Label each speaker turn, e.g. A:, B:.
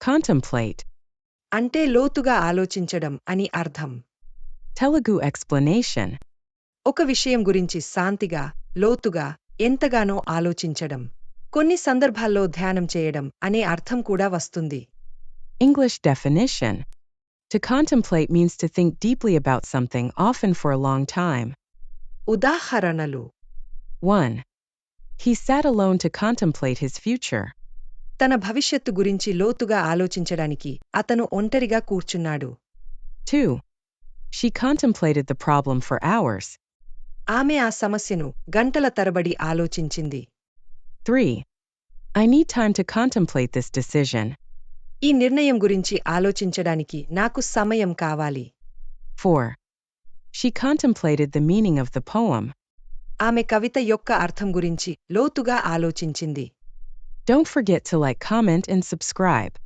A: Contemplate.
B: అంటే లోతుగా ఆలోచించడం అని అర్థం
A: Telugu explanation.
B: ఒక విషయం గురించి శాంతిగా లోతుగా ఎంతగానో ఆలోచించడం కొన్ని సందర్భాల్లో ధ్యానం చేయడం అనే అర్థం కూడా వస్తుంది
A: English definition. To contemplate means to think deeply about something, often for a long time.
B: ఉదాహరణలు
A: 1. He sat alone to contemplate his future.
B: తన భవిష్యత్తు గురించి లోతుగా ఆలోచించడానికి అతను ఒంటరిగా కూర్చున్నాడు.
A: షీ ద ఫర్
B: ఆమె ఆ సమస్యను గంటల తరబడి ఆలోచించింది.
A: Three I need time to contemplate this decision
B: ఈ నిర్ణయం గురించి ఆలోచించడానికి నాకు సమయం కావాలి.
A: Four she contemplated the meaning of the poem
B: ఆమె కవిత యొక్క అర్థం గురించి లోతుగా ఆలోచించింది.
A: Don't forget to like, comment, and subscribe.